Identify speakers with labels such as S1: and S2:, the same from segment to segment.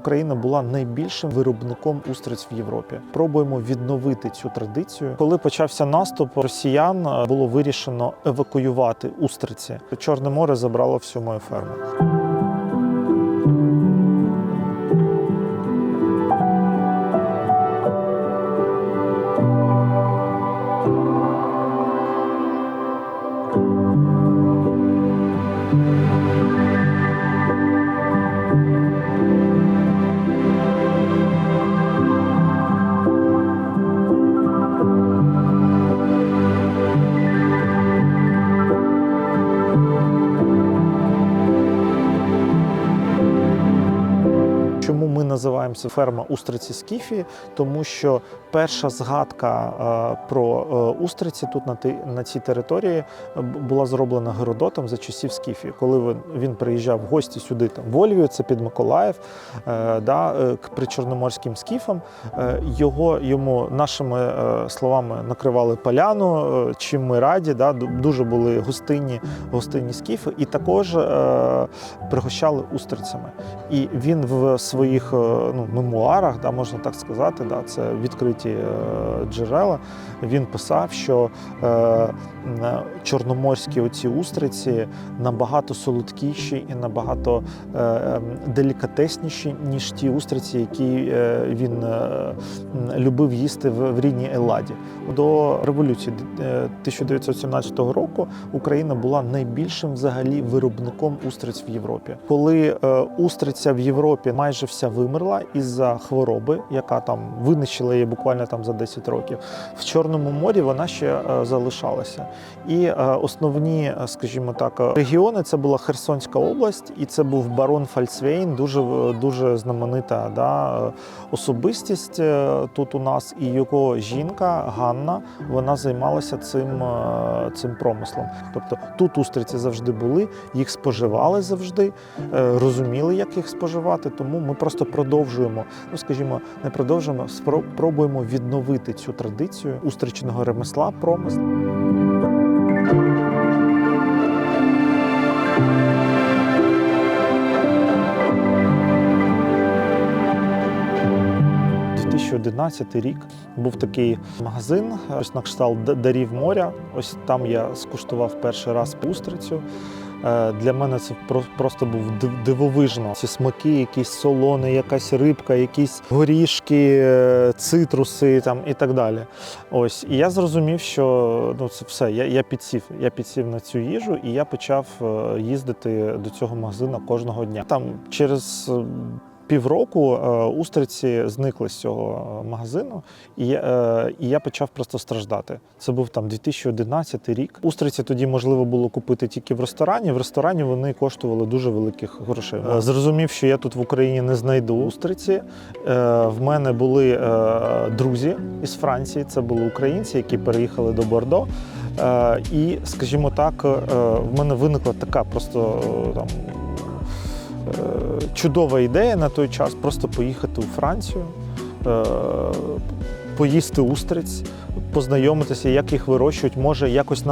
S1: Україна була найбільшим виробником устриць в Європі. Пробуємо відновити цю традицію. Коли почався наступ росіян, е, було вирішено евакуювати устриці. Чорне море забрало всю мою ферму. Називаємося ферма устриці Скіфії? Тому що перша згадка е, про е, устриці тут на, ти- на цій території е, була зроблена Геродотом за часів Скіфії. Коли він, приїжджав в гості сюди, там в Ольвію, це під Миколаїв, да, к- при Чорноморським скіфам, його йому нашими словами накривали поляну, чим ми раді. Да, дуже були гостинні, гостинні скіфи, і також пригощали устрицями. І він в своїх ну, мемуарах, да, можна так сказати, да, це відкриті е, джерела. Він писав, що е, чорноморські оці устриці набагато солодкіші і набагато е, ем, делікатесніші, ніж ті устриці, які е, він е, любив їсти в, рідній Елладі. До революції е, 1917 року Україна була найбільшим взагалі виробником устриць в Європі. Коли е, устриця в Європі майже вся вимерла із-за хвороби, яка там винищила її буквально там за 10 років, в Чорному морі вона ще е, залишалася. І е, основні, е, скажімо так, регіони це була Херсонська область, і це був барон Фальцвейн, дуже дуже знаменита да, особистість тут у нас. І його жінка Ганна вона займалася цим, цим промислом. Тобто тут устриці завжди були, їх споживали завжди, розуміли, як їх споживати. Тому ми просто продовжуємо, ну скажімо, не продовжуємо, спро- пробуємо відновити цю традицію устричного ремесла, промисла. – 2011 рік був такий магазин, ось на кшталт дарів моря. Ось там я скуштував перший раз устрицю. Е, Для мене це про- просто був дивовижно. Ці смаки, якісь солони, якась рибка, якісь горішки, е, цитруси там і так далі. Ось і я зрозумів, що ну це все. Я, я підсів. Я підсів на цю їжу, і я почав е, їздити до цього магазину кожного дня. Там через півроку е, устриці зникли з цього е, магазину, і, я- е, і я почав просто страждати. Це був там 2011 рік. Устриці тоді можливо було купити тільки в ресторані. В ресторані вони коштували дуже великих грошей. Зрозумів, що я тут в Україні не знайду устриці. В мене були друзі із Франції, це були українці, які переїхали до Бордо. І, скажімо так, в мене виникла така просто там чудова ідея на той час просто поїхати у Францію, е, поїсти устриць, познайомитися, як їх вирощують, може якось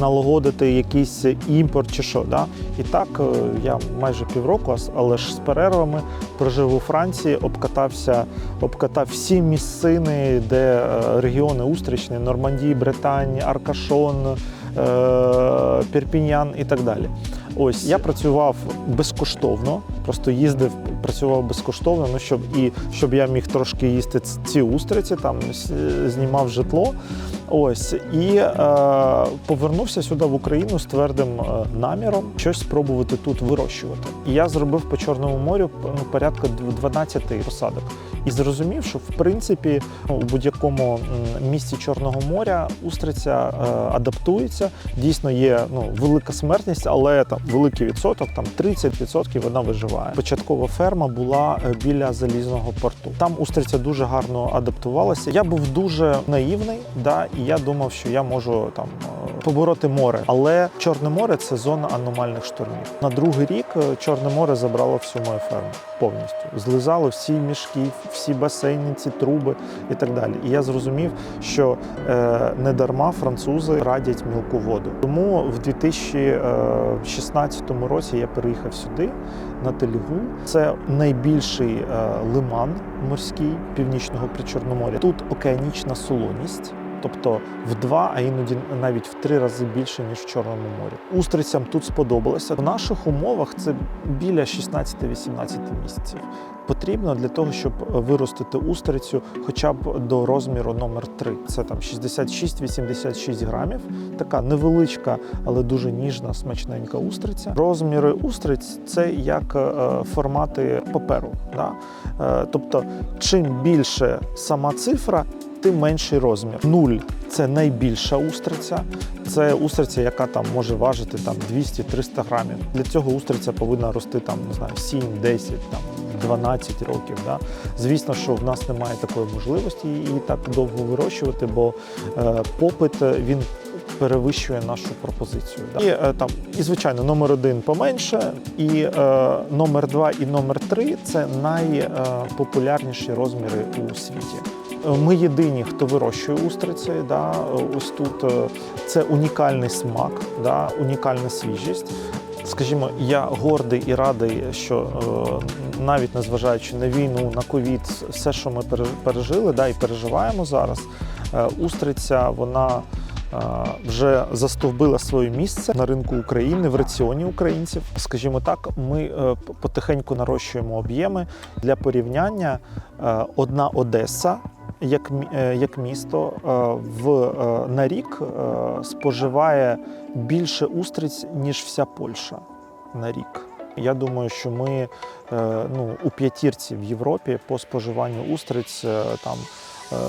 S1: налагодити якийсь імпорт чи що. Да? І так е, я майже півроку, але ж з перервами прожив у Франції, обкатався, обкатав всі місцини, де е, регіони устричні, Нормандії, Британь, Аркашон, е, Перпіньян і так далі. Ось я працював безкоштовно, просто їздив, працював безкоштовно, ну щоб і щоб я міг трошки їсти ці устриці, там знімав житло. Ось і е, повернувся сюди в Україну з твердим е, наміром щось спробувати тут вирощувати. І я зробив по Чорному морю ну, порядка дв- 12 посадок. І зрозумів, що в принципі ну, у будь-якому місці Чорного моря устриця е, адаптується. Дійсно є ну, велика смертність, але там великий відсоток, там 30% вона виживає. Початкова ферма була е, біля залізного порту. Там устриця дуже гарно адаптувалася. Я був дуже наївний, да, і я думав, що я можу там побороти море. Але Чорне море це зона аномальних штормів. На другий рік е, Чорне море забрало всю мою ферму повністю. Злизало всі мішки, всі басейни, ці труби і так далі. І я зрозумів, що е, не дарма французи радять мілку воду. Тому в 2016 році я переїхав сюди на Телігу. Це найбільший е, лиман морський північного причорноморя. Тут океанічна солоність. Тобто в два, а іноді навіть в три рази більше ніж в Чорному морі. Устрицям тут сподобалося. В наших умовах це біля 16-18 місяців. Потрібно для того, щоб виростити устрицю хоча б до розміру номер 3 Це там 66-86 грамів. Така невеличка, але дуже ніжна, смачненька устриця. Розміри устриць це як е, формати паперу. Да? Е, Тобто, чим більше сама цифра, тим менший розмір. Нуль це найбільша устриця. Це устриця, яка там може важити там 200-300 грамів. Для цього устриця повинна рости там, не знаю, 7, 10, там 12 років. Да? Звісно, що в нас немає такої можливості її так довго вирощувати, бо е, попит е, він. Перевищує нашу пропозицію. І, е, там, і звичайно, номер один поменше, і е, номер два і номер три це найпопулярніші розміри у світі. Ми єдині, хто вирощує устриці. Да? Ось тут е, це унікальний смак, да? унікальна свіжість. Скажімо, я гордий і радий, що е, навіть незважаючи на війну, на ковід, все, що ми пере- пережили, да, і переживаємо зараз, е, устриця вона вже застовбила своє місце на ринку України в раціоні українців. Скажімо так, ми потихеньку нарощуємо об'єми для порівняння. Одна Одеса як, е, як місто е, в, е, на рік споживає більше устриць, ніж вся Польща на рік. Я думаю, що ми ну, у п'ятірці в Європі по споживанню устриць там.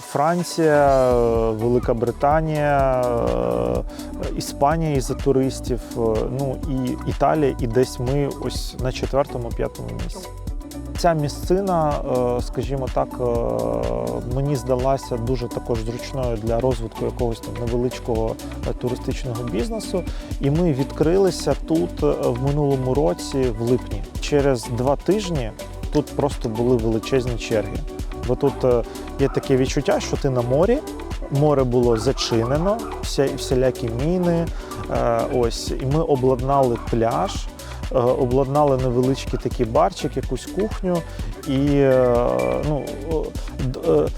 S1: Франція, Велика Британія, Іспанія із-за туристів, е, ну і Італія, і десь ми ось на четвертому-п'ятому місці. Ця місцина, е, скажімо так, е, мені здалася дуже також зручною для розвитку якогось там невеличкого е, туристичного бізнесу. І ми відкрилися тут в минулому році, в липні. Через два тижні тут просто були величезні черги. Бо тут є таке відчуття, що ти на морі. Море було зачинено, вся, всілякі міни. Ось, і ми обладнали пляж, обладнали невеличкий такий барчик, якусь кухню, і е, ну, е,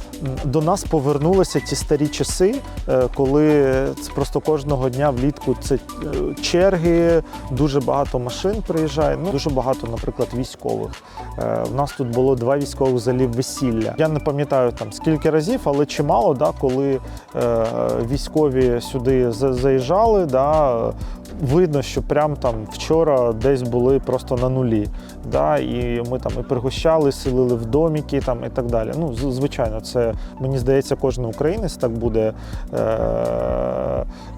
S1: до нас повернулися ті старі часи, е, коли це просто кожного дня влітку це е, черги, дуже багато машин приїжджає. Ну дуже багато, наприклад, військових. Е, В нас тут було два військових залів весілля. Я не пам'ятаю там скільки разів, але чимало, да, коли е, військові сюди заїжджали, да, е, видно, що прям там вчора десь були просто на нулі. Да, і ми там і пригощали, селили в доміки там, і так далі. Ну, звичайно, це мені здається, кожен українець так буде. Е,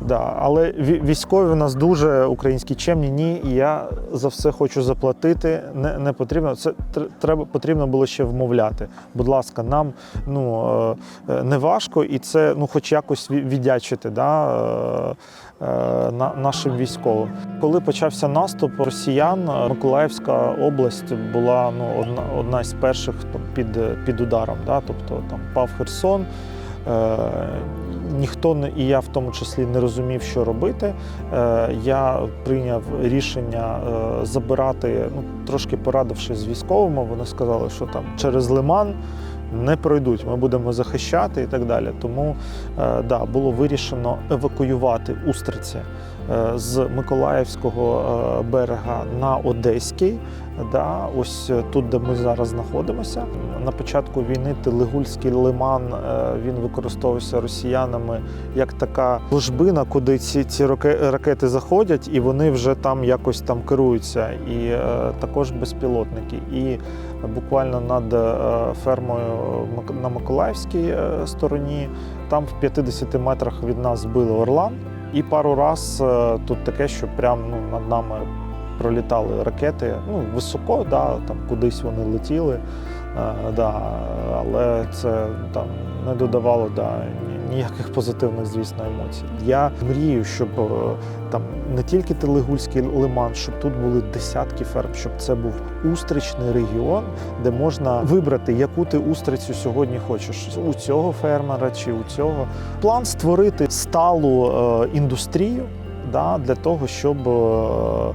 S1: да. Але ві- військові у нас дуже українські чемні. Ні, я за все хочу заплатити. Не, не потрібно. Це треба потрібно було ще вмовляти. Будь ласка, нам ну, е, е, не важко, і це ну, хоч якось віддячити да, е, на, нашим військовим. Коли почався наступ росіян, Миколаївська область була ну, одна, одна з перших під, під ударом. Да? Тобто там пав Херсон. Ніхто не і я в тому числі не розумів, що робити. Е, я прийняв рішення е, забирати, ну трошки порадившись з військовими, вони сказали, що там через лиман. Не пройдуть, ми будемо захищати і так далі. Тому е, да, було вирішено евакуювати устриці з Миколаївського е, берега на Одеський. Да, ось е, тут, де ми зараз знаходимося. На початку війни Телегульський лиман е, він використовувався росіянами як така ложбина, куди ці, ці ракети заходять, і вони вже там якось там керуються. І е, також безпілотники. І буквально над е, фермою на Миколаївській е, стороні, там в 50 метрах від нас збили орлан. І пару раз е, тут таке, що прямо ну, над нами пролітали ракети. Ну, високо, да, там кудись вони летіли. Е, да, але це там не додавало да, ніяких позитивних, звісно, емоцій. Я мрію, щоб е, там не тільки Телегульський лиман, щоб тут були десятки ферм, щоб це був устричний регіон, де можна вибрати, яку ти устрицю сьогодні хочеш у цього фермера чи у цього. План створити сталу е, індустрію. Да, для того, щоб е,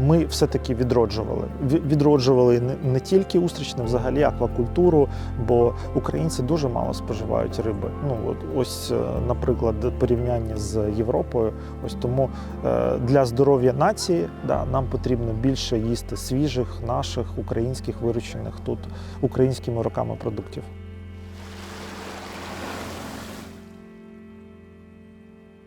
S1: ми все-таки відроджували. Відроджували не, тільки устрічне, взагалі аквакультуру, бо українці дуже мало споживають риби. Ну от ось, е, наприклад, порівняння з Європою. Ось тому е, для здоров'я нації да, нам потрібно більше їсти свіжих наших українських вирощених тут українськими роками продуктів.